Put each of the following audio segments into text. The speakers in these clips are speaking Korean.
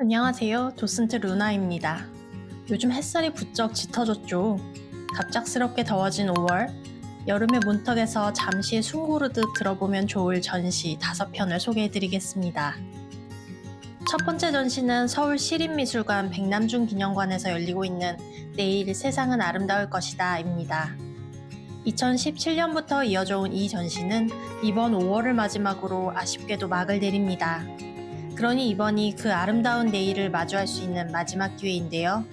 안녕하세요. 도슨트 루나입니다. 요즘 햇살이 부쩍 짙어졌죠. 갑작스럽게 더워진 5월, 여름의 문턱에서 잠시 숨 고르듯 들어보면 좋을 전시 5편을 소개해드리겠습니다. 첫 번째 전시는 서울 시립미술관 백남준 기념관에서 열리고 있는 내일 세상은 아름다울 것이다 입니다. 2017년부터 이어져 온 이 전시는 이번 5월을 마지막으로 아쉽게도 막을 내립니다. 그러니 이번이 그 아름다운 내일을 마주할 수 있는 마지막 기회인데요.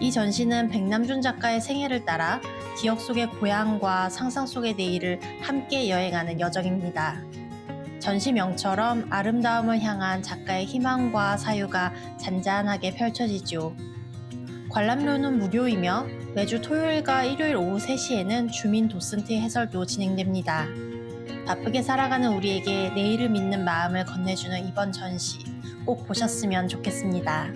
이 전시는 백남준 작가의 생애를 따라 기억 속의 고향과 상상 속의 내일을 함께 여행하는 여정입니다. 전시명처럼 아름다움을 향한 작가의 희망과 사유가 잔잔하게 펼쳐지죠. 관람료는 무료이며 매주 토요일과 일요일 오후 3시에는 주민 도슨트 해설도 진행됩니다. 바쁘게 살아가는 우리에게 내일을 믿는 마음을 건네주는 이번 전시 꼭 보셨으면 좋겠습니다.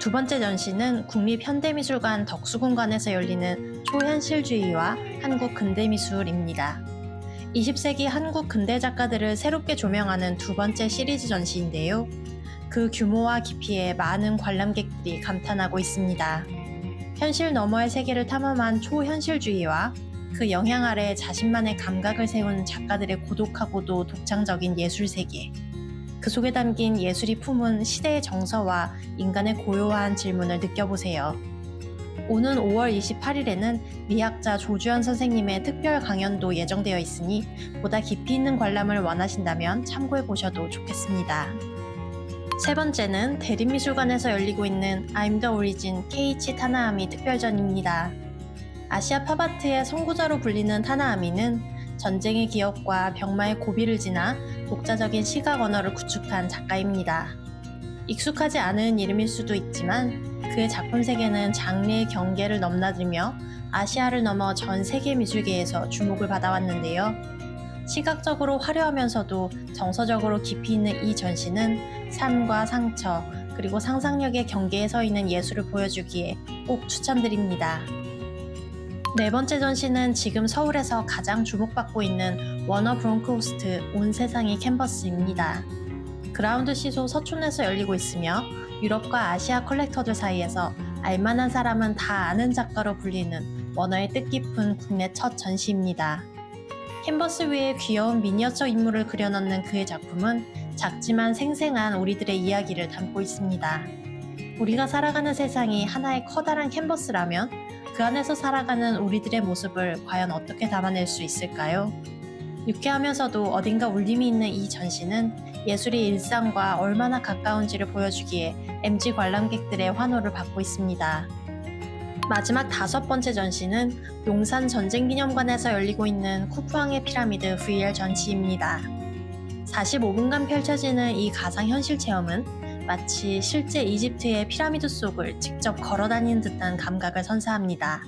두 번째 전시는 국립현대미술관 덕수궁관에서 열리는 초현실주의와 한국 근대미술입니다. 20세기 한국 근대 작가들을 새롭게 조명하는 두 번째 시리즈 전시인데요. 그 규모와 깊이에 많은 관람객들이 감탄하고 있습니다. 현실 너머의 세계를 탐험한 초현실주의와 그 영향 아래 자신만의 감각을 세운 작가들의 고독하고도 독창적인 예술 세계. 그 속에 담긴 예술이 품은 시대의 정서와 인간의 고요한 질문을 느껴보세요. 오는 5월 28일에는 미학자 조주현 선생님의 특별 강연도 예정되어 있으니 보다 깊이 있는 관람을 원하신다면 참고해 보셔도 좋겠습니다. 세 번째는 대림미술관에서 열리고 있는 I'm the Origin 케이치 타나아미 특별전입니다. 아시아 팝아트의 선구자로 불리는 타나아미는 전쟁의 기억과 병마의 고비를 지나 독자적인 시각 언어를 구축한 작가입니다. 익숙하지 않은 이름일 수도 있지만 그의 작품 세계는 장르의 경계를 넘나들며 아시아를 넘어 전 세계 미술계에서 주목을 받아왔는데요. 시각적으로 화려하면서도 정서적으로 깊이 있는 이 전시는 삶과 상처, 그리고 상상력의 경계에 서 있는 예술을 보여주기에 꼭 추천드립니다. 네 번째 전시는 지금 서울에서 가장 주목받고 있는 워너 브론크호스트 온 세상이 캔버스입니다. 그라운드 시소 서촌에서 열리고 있으며 유럽과 아시아 컬렉터들 사이에서 알만한 사람은 다 아는 작가로 불리는 워너의 뜻깊은 국내 첫 전시입니다. 캔버스 위에 귀여운 미니어처 인물을 그려넣는 그의 작품은 작지만 생생한 우리들의 이야기를 담고 있습니다. 우리가 살아가는 세상이 하나의 커다란 캔버스라면 그 안에서 살아가는 우리들의 모습을 과연 어떻게 담아낼 수 있을까요? 유쾌하면서도 어딘가 울림이 있는 이 전시는 예술의 일상과 얼마나 가까운지를 보여주기에 MG 관람객들의 환호를 받고 있습니다. 마지막 다섯 번째 전시는 용산 전쟁기념관에서 열리고 있는 쿠프왕의 피라미드 VR 전시입니다. 45분간 펼쳐지는 이 가상현실 체험은 마치 실제 이집트의 피라미드 속을 직접 걸어 다니는 듯한 감각을 선사합니다.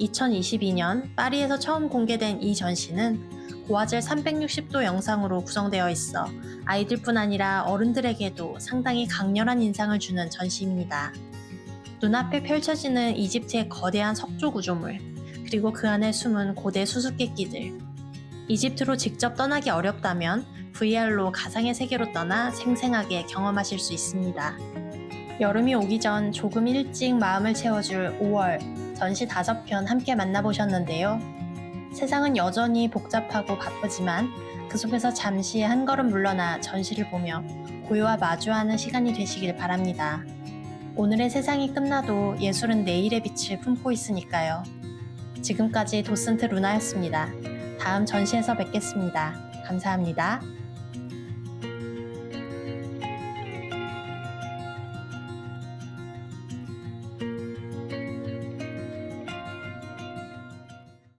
2022년 파리에서 처음 공개된 이 전시는 고화질 360도 영상으로 구성되어 있어 아이들뿐 아니라 어른들에게도 상당히 강렬한 인상을 주는 전시입니다. 눈앞에 펼쳐지는 이집트의 거대한 석조 구조물, 그리고 그 안에 숨은 고대 수수께끼들. 이집트로 직접 떠나기 어렵다면 VR로 가상의 세계로 떠나 생생하게 경험하실 수 있습니다. 여름이 오기 전 조금 일찍 마음을 채워줄 5월 전시 5편 함께 만나보셨는데요. 세상은 여전히 복잡하고 바쁘지만 그 속에서 잠시 한 걸음 물러나 전시를 보며 고요와 마주하는 시간이 되시길 바랍니다. 오늘의 세상이 끝나도 예술은 내일의 빛을 품고 있으니까요. 지금까지 도슨트 루나였습니다. 다음 전시에서 뵙겠습니다. 감사합니다.